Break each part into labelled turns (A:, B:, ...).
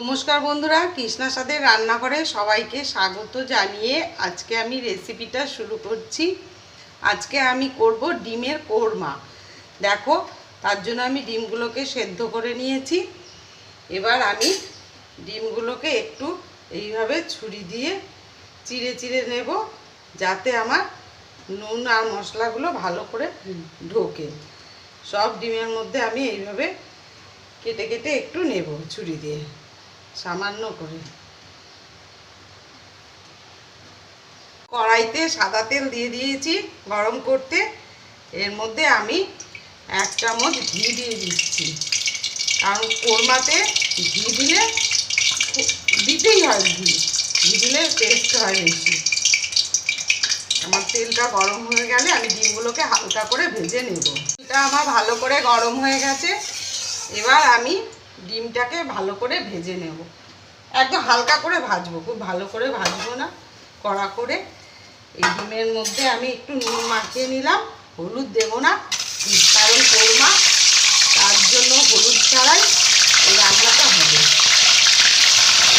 A: নমস্কার বন্ধুরা কৃষ্ণা সাথে রান্নাঘরে সবাইকে স্বাগত জানিয়ে আজকে আমি রেসিপিটা শুরু করছি। আজকে আমি করব ডিমের কোরমা। দেখো, তার জন্য আমি ডিমগুলোকে সেদ্ধ করে নিয়েছি। এবার আমি ডিমগুলোকে একটু এইভাবে ছুরি দিয়ে চিড়ে চিড়ে নেব, যাতে আমার নুন আর মশলাগুলো ভালো করে ঢোকে। সব ডিমের মধ্যে আমি এইভাবে কেটে কেটে একটু নেব ছুরি দিয়ে। সামান্য করে। কড়াইতে সাদা তেল দিয়ে দিয়েছি, গরম করতে। এর মধ্যে আমি এক চামচ ঘি দিয়ে দিচ্ছি। কারণ কোরমাতে ঘি দিলে দিতেই হয় ঘি। ঘি দিলে টেস্ট হয় বেশি। আমার তেলটা গরম হয়ে গেলে আমি ডিমগুলোকে হালকা করে ভেজে নেব। এটা আমার ভালো করে গরম হয়ে গেছে। এবার আমি ডিমটাকে ভালো করে ভেজে নেব। একদম হালকা করে ভাজবো, খুব ভালো করে ভাজবো না। কড়া করে এই ডিমের মধ্যে আমি একটু নুন মাখিয়ে নিলাম। হলুদ দেবো না, কারণ কোরমা, তার জন্য হলুদ ছাড়াই এই রান্নাটা হবে।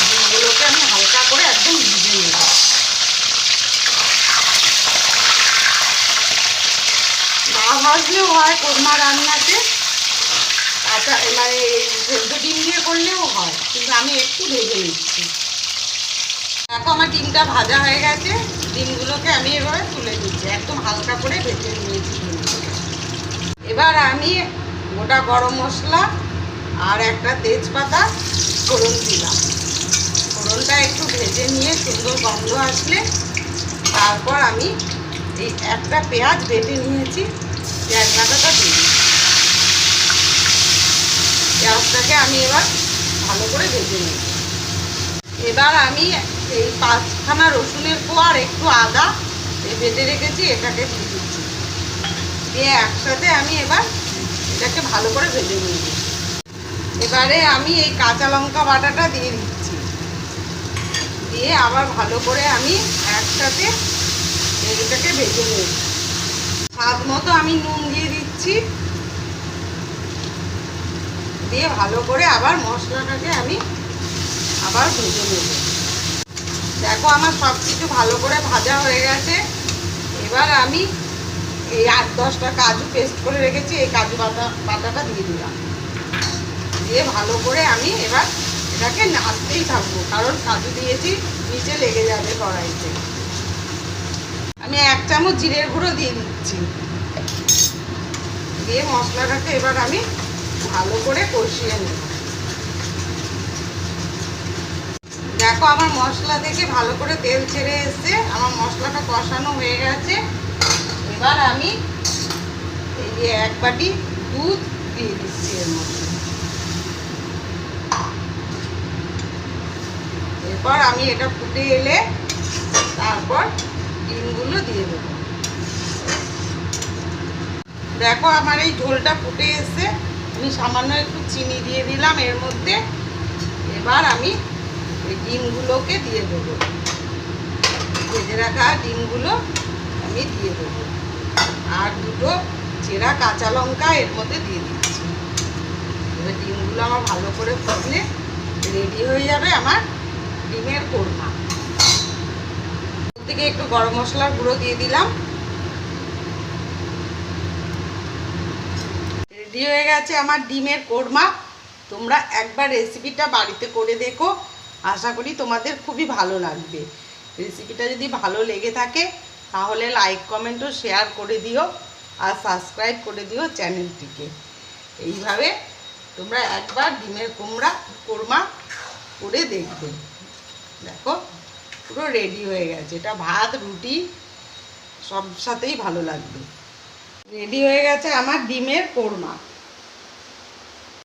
A: ডিমগুলোকে আমি হালকা করে একদম ভিজে নেব। না ভাজলেও হয় কোরমা রান্নাতে। কাঁচা মানে ডিম দিয়ে করলেও হয়, কিন্তু আমি একটু ভেজে নিচ্ছি। দেখো আমার ডিমটা ভাজা হয়ে গেছে, ডিমগুলোকে আমি এভাবে তুলে দিচ্ছি একদম হালকা করে ভেজে নিয়েছি। এবার আমি গোটা গরম মশলা আর একটা তেজপাতা, ফোড়ন দিলাম। ফোড়নটা একটু ভেজে নিয়ে সুন্দর গন্ধ আসলে, তারপর আমি এই একটা পেঁয়াজ বেটে নিয়েছি, পেঁয়াজ বাটাটা দিয়ে পেঁয়াজটাকে আমি এবার ভালো করে ভেজে নিই এবার আমি এই পাঁচখানা রসুনের পর একটু আদা বেটে রেখেছি, এটাকে দিয়ে দিচ্ছি। দিয়ে একসাথে আমি এবার এটাকে ভালো করে ভেজে নিয়ে এবারে আমি এই কাঁচা লঙ্কা বাটাটা দিয়ে দিচ্ছি। দিয়ে আবার ভালো করে আমি একসাথে এটাকে ভেজে নিই স্বাদ মতো আমি নুন দিয়ে দিচ্ছি। দিয়ে ভালো করে আবার মশলাটাকে আমি আবার ভেজে নেব। দেখো আমার সব কিছু ভালো করে ভাজা হয়ে গেছে। এবার আমি এই আট দশটা কাজু পেস্ট করে রেখেছি, এই কাজু বাটা, বাটাটা দিয়ে দিলাম। দিয়ে ভালো করে আমি এবার এটাকে নাড়তেই থাকব, কারণ কাজু দিয়েছি, নিচে লেগে যাবে কড়াইতে। আমি এক চামচ জিরের গুঁড়ো দিয়ে দিচ্ছি। দিয়ে মশলাটাকে এবার আমি ভালো করে কষিয়ে নেব দেখো আমার মশলা থেকে ভালো করে তেল ছেড়ে এসছে। আমার মশলাটা কষানো হয়ে গেছে। এবার আমি এই এক বাটি দুধ দিয়ে দিচ্ছি এর মধ্যে। এরপর আমি এটা ফুটে এলে তারপর ডিমগুলো দিয়ে দেবো। দেখো আমার এই ঝোলটা ফুটে এসছে। আমি সামান্য একটু চিনি দিয়ে দিলাম, এর মধ্যে এবার আমি এই ডিমগুলোকে দিয়ে দেবো। ভেজে রাখা ডিমগুলো আমি দিয়ে দেবো। আর দুটো চেরা কাঁচা লঙ্কা এর মধ্যে দিয়ে দিচ্ছি। এবার ডিমগুলো আমার ভালো করে ফুটলে রেডি হয়ে যাবে আমার ডিমের কোরমা। থেকে একটু গরম মশলার গুঁড়ো দিয়ে দিলাম। রেডি হয়ে গেছে আমার ডিমের কোরমা। তোমরা একবার রেসিপিটা বাড়িতে করে দেখো। আশা করি তোমাদের খুবই ভালো লাগবে। রেসিপিটা যদি ভালো লেগে থাকে, তাহলে লাইক কমেন্টও শেয়ার করে দিও আর সাবস্ক্রাইব করে দিও চ্যানেলটিকে এইভাবে তোমরা একবার ডিমের কুমড়া, কোরমা করে দেখবে। দেখো, পুরো রেডি হয়ে গেছে। এটা ভাত, রুটি, সব সাথেই ভালো লাগবে। রেডি হয়ে গেছে আমার ডিমের কোরমা।